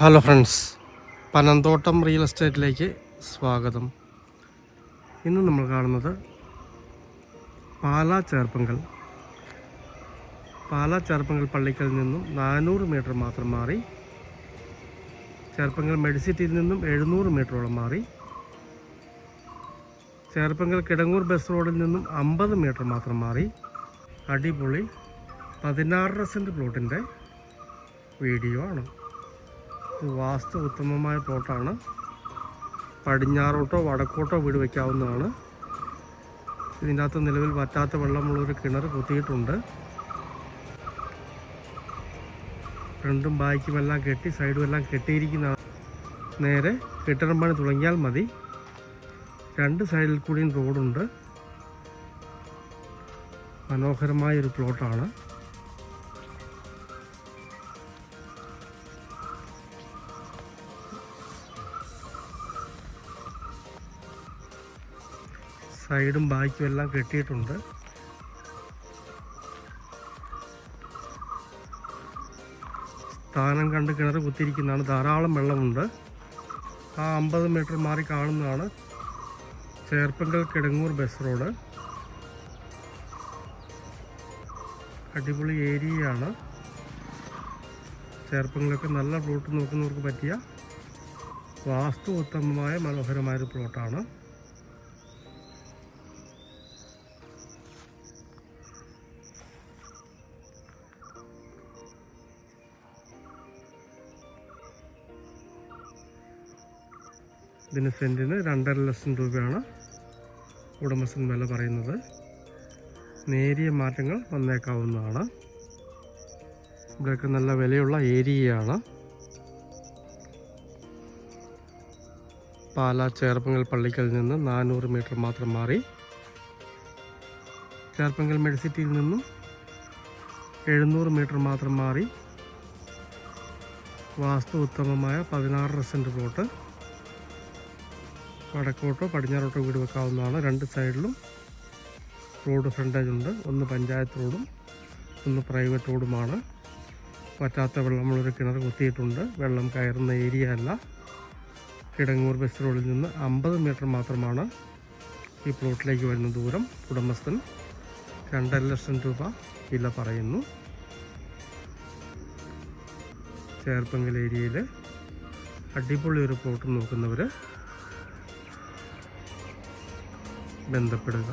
Hello friends Panamthottam real എസ്റ്റേറ്റിലേക്ക് സ്വാഗതം. ഇന്ന് നമ്മൾ കാണുന്നത് പാലാ ചേർപ്പങ്കൽ. പാലാ ചേർപ്പങ്കൽ പള്ളിക്കൽ നിന്നും നാനൂറ് മീറ്റർ മാത്രം മാറി. ചേർപ്പങ്കൽ മെഡിസിറ്റിയിൽ നിന്നും എഴുന്നൂറ് മീറ്ററോളം മാറി. ചേർപ്പങ്കൽ കിടങ്ങൂർ ബസ് റോഡിൽ നിന്നും അമ്പത് മീറ്റർ മാത്രം മാറി. അടിപൊളി പതിനാറര സെന്റ് പ്ലോട്ടിന്റെ വീഡിയോ ആണ്. വാസ്തു ഉത്തമമായ പ്ലോട്ടാണ്. പടിഞ്ഞാറോട്ടോ വടക്കോട്ടോ വീട് വയ്ക്കാവുന്നതാണ് ഇതിന്റെ അകത്ത് നിലവിൽ വറ്റാത്ത വെള്ളമുള്ളൊരു കിണർ കുത്തിയിട്ടുണ്ട് ഫ്രണ്ടും ബായ്ക്കുമെല്ലാം കെട്ടി സൈഡും എല്ലാം കെട്ടിയിരിക്കുന്ന നേരെ കെട്ടിടം പണി തുടങ്ങിയാൽ മതി. രണ്ട് സൈഡിൽ കൂടിയും റോഡുണ്ട്. മനോഹരമായൊരു പ്ലോട്ടാണ്. സൈഡും ബാക്കും എല്ലാം കെട്ടിയിട്ടുണ്ട്. സ്ഥാനം കണ്ട് കിണർ കുത്തിയിരിക്കുന്നതാണ്. ധാരാളം വെള്ളമുണ്ട്. ആ അമ്പത് മീറ്റർ മാറി കാണുന്നതാണ് ചേർപ്പങ്കൽ കിടങ്ങൂർ ബസ് റോഡ്. അടിപൊളി ഏരിയയാണ്. ചേർപ്പങ്ങളൊക്കെ നല്ല പ്ലോട്ട് നോക്കുന്നവർക്ക് പറ്റിയ വാസ്തു ഉത്തമമായ മനോഹരമായൊരു പ്ലോട്ടാണ് ഇതിന് സെന്റിന് രണ്ടര ലക്ഷം രൂപയാണ് ഉടമസ്ഥൻ വില പറയുന്നത്. നേരിയ മാറ്റങ്ങൾ വന്നേക്കാവുന്നതാണ്. ഇവിടെയൊക്കെ നല്ല വിലയുള്ള ഏരിയയാണ്. പാലാ ചേർപ്പങ്കൽ പള്ളിക്കൽ നിന്ന് നാനൂറ് മീറ്റർ മാത്രം മാറി. ചേർപ്പങ്കൽ മെഡിസിറ്റിയിൽ നിന്നും എഴുന്നൂറ് മീറ്റർ മാത്രം മാറി. വാസ്തു ഉത്തമമായ പതിനാറ് സെന്റ് പ്ലോട്ട്. വടക്കോട്ടോ പടിഞ്ഞാറോട്ടോ വീട് വെക്കാവുന്നതാണ്. രണ്ട് സൈഡിലും റോഡ് ഫ്രണ്ടേജ് ഉണ്ട്. ഒന്ന് പഞ്ചായത്ത് റോഡും ഒന്ന് പ്രൈവറ്റ് റോഡുമാണ്. പറ്റാത്ത വെള്ളം വെള്ളമുള്ളൊരു കിണർ കുത്തിയിട്ടുണ്ട്. വെള്ളം കയറുന്ന ഏരിയ അല്ല. കിടങ്ങൂർ ബസ് റോഡിൽ നിന്ന് അമ്പത് മീറ്റർ മാത്രമാണ് ഈ പ്ലോട്ടിലേക്ക് വരുന്ന ദൂരം. ഉടമസ്ഥൻ രണ്ടര ലക്ഷം രൂപ വില പറയുന്നു. ചേർപ്പങ്കൽ ഏരിയയിൽ അടിപൊളി ഒരു പ്ലോട്ട് നോക്കുന്നവർ ബന്ധപ്പെടുക.